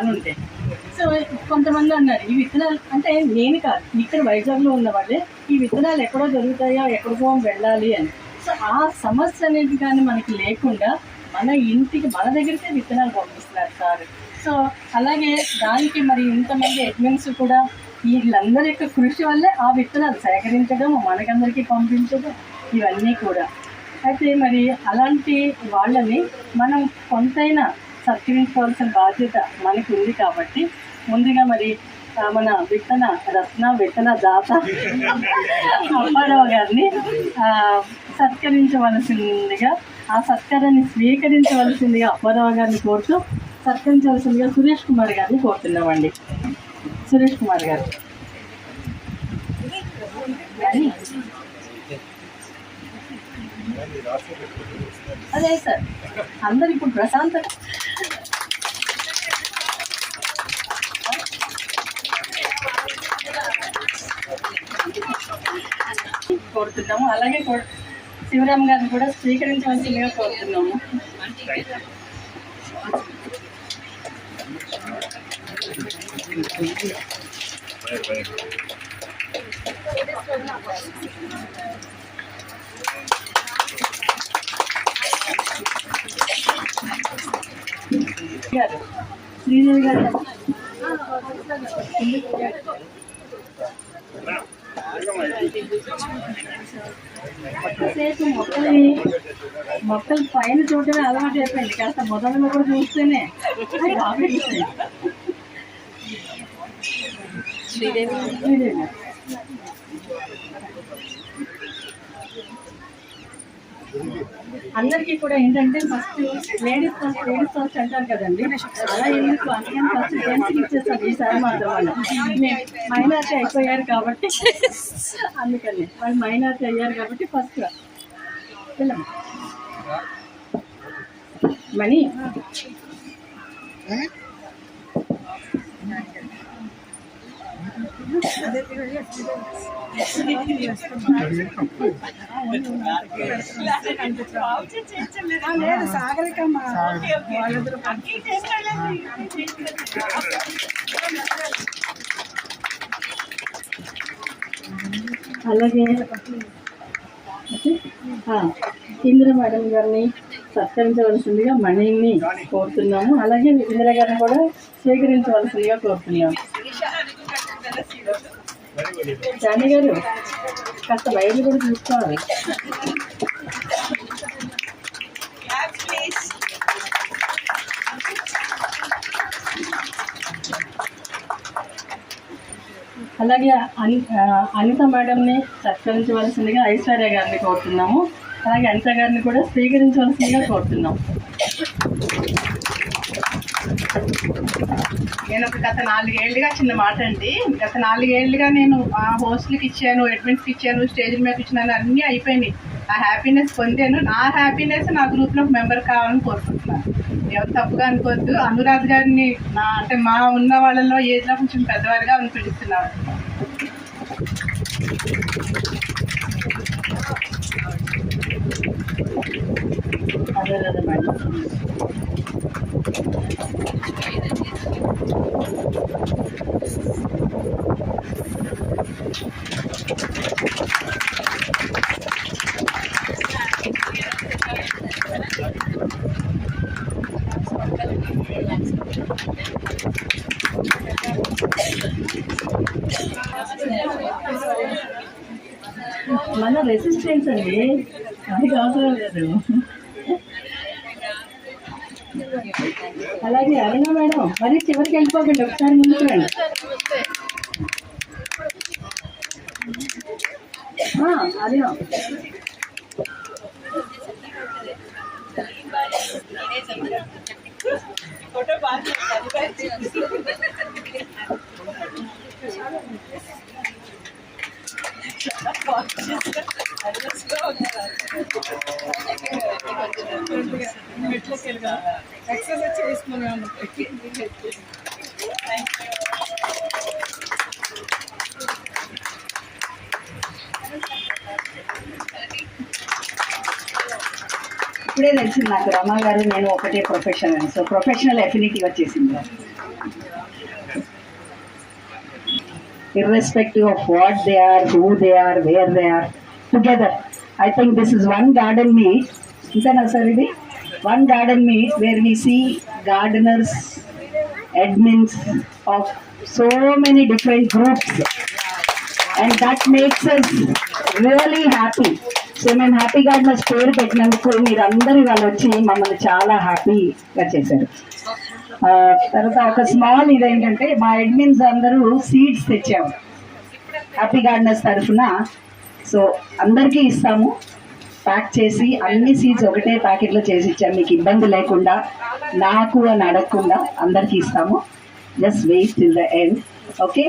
అని ఉంటాయి సో కొంతమంది అన్నారు ఈ విత్తనాలు అంటే నేను కాదు ఇక్కడ వైజాగ్లో ఉన్న వాళ్ళే ఈ విత్తనాలు ఎక్కడో దొరుకుతాయో? ఎక్కడికో వెళ్ళాలి అని. సో ఆ సమస్య అనేది కానీ మనకి లేకుండా మన ఇంటికి మన దగ్గరికే విత్తనాలు పంపిస్తున్నారు సార్. సో అలాగే దానికి మరి ఇంతమంది అడ్మిన్స్ కూడా వీళ్ళందరి యొక్క కృషి వల్లే ఆ విత్తనాలు సేకరించడం మనకందరికీ పంపించడం ఇవన్నీ కూడా. అయితే మరి అలాంటి వాళ్ళని మనం కొంతైనా సత్కరించుకోవాల్సిన బాధ్యత మనకు ఉంది కాబట్టి ముందుగా మరి మన విత్తన రత్న విత్తన దాత అప్పారావు గారిని సత్కరించవలసిందిగా ఆ సత్కారాన్ని స్వీకరించవలసిందిగా అప్పారావు గారిని కోరుతూ సత్కరించవలసిందిగా సురేష్ కుమార్ గారిని కోరుతున్నామండి. సురేష్ కుమార్ గారు. అదే సార్ అందరు ఇప్పుడు ప్రశాంత కోరుతున్నాము. అలాగే కో- శివరామ్ గారిని కూడా స్వీకరించవలసిందిగా కోరుతున్నాము. గారు శ్రీదేవి గారు. సేపు మొక్కల్ని మొక్కలు పైన చూడటమే అలవాటు అయిపోయింది. కాస్త మొదలు కూడా చూస్తేనే అది శ్రీదేవి. అందరికీ కూడా ఏంటంటే first ladies first ladies first అంటారు కదండి. అలా ఎందుకు? అందుకని ఫస్ట్ జెంట్స్కి ఇచ్చేస్తారు ఈసారి మాత్రం వాళ్ళు. మైనార్టీ అయిపోయారు కాబట్టి. అందుకని వాళ్ళు మైనార్టీ అయ్యారు కాబట్టి ఫస్ట్ మనీ లేదు సాగరికమ్మ వాళ్ళిద్దరు అలాగే ఇందిర మేడం గారిని సత్కరించవలసిందిగా మణిని కోరుతున్నాము. అలాగే ఇందిర గారిని కూడా స్వీకరించవలసిందిగా కోరుతున్నాము. జానీ గారు కాస్త బయలు కూడా చూసుకోవాలి. అలాగే అని అనిత మేడంని సత్కరించవలసిందిగా ఐశ్వర్య గారిని కోరుతున్నాము. అలాగే అనిత గారిని కూడా స్వీకరించవలసిందిగా కోరుతున్నాము. నేను ఒక గత నాలుగేళ్ళుగా చిన్న మాట అండి. గత నాలుగేళ్ళుగా నేను ఆ హోస్ట్లకి ఇచ్చాను అడ్మిట్స్కి ఇచ్చాను స్టేజ్ మీద ఇచ్చినాను అన్నీ అయిపోయినాయి. ఆ హ్యాపీనెస్ పొందాను. నా హ్యాపీనెస్ నా గ్రూప్లో మెంబర్ కావాలని కోరుకుంటున్నాను. ఎవరు తప్పుగా అనుకోవద్దు. అనురాధ్ గారిని నా అంటే మా ఉన్న వాళ్ళలో ఏజ్లో కొంచెం పెద్దవారిగా అని పిలుస్తున్నాను మన రెసిస్టెన్స్ అండి. అది అవసరం లేదు అలాగే అరుణ మేడం మరి చివరికి వెళ్ళిపోకండి ఒకసారి ముందుకు రండి అరుణ. ఆ, అరుణ ఎక్సర్సైజ్ చేసుకున్నాను ఇప్పుడే తెలిసింది నాకు రమ గారు నేను ఒకటే ప్రొఫెషనల్ అని సో ప్రొఫెషనల్ ఎఫినిటీ వచ్చేసింది irrespective of what they are who they are where they are together I think this is one garden మీ ఇంతేనా సార్ ఇది one garden me where we see gardeners admins of so many different groups and that makes us really happy so మేము happy gardeners పేరు పెట్టినందుకు మీరందరూ ఇవాళ వచ్చి మమ్మల్ని చాలా హ్యాపీగా చేశారు. తర్వాత ఒక స్మాల్ ఇదేంటంటే మా అడ్మిన్స్ అందరూ సీడ్స్ తెచ్చాము. హ్యాపీ గార్డెనర్స్ తరఫున. సో అందరికీ ఇస్తాము. ప్యాక్ చేసి అన్ని సీడ్స్ ఒకటే ప్యాకెట్లో చేసి ఇచ్చాము మీకు ఇబ్బంది లేకుండా నాకు అని అడగకుండా అందరికీ ఇస్తాము. Just wait till the end okay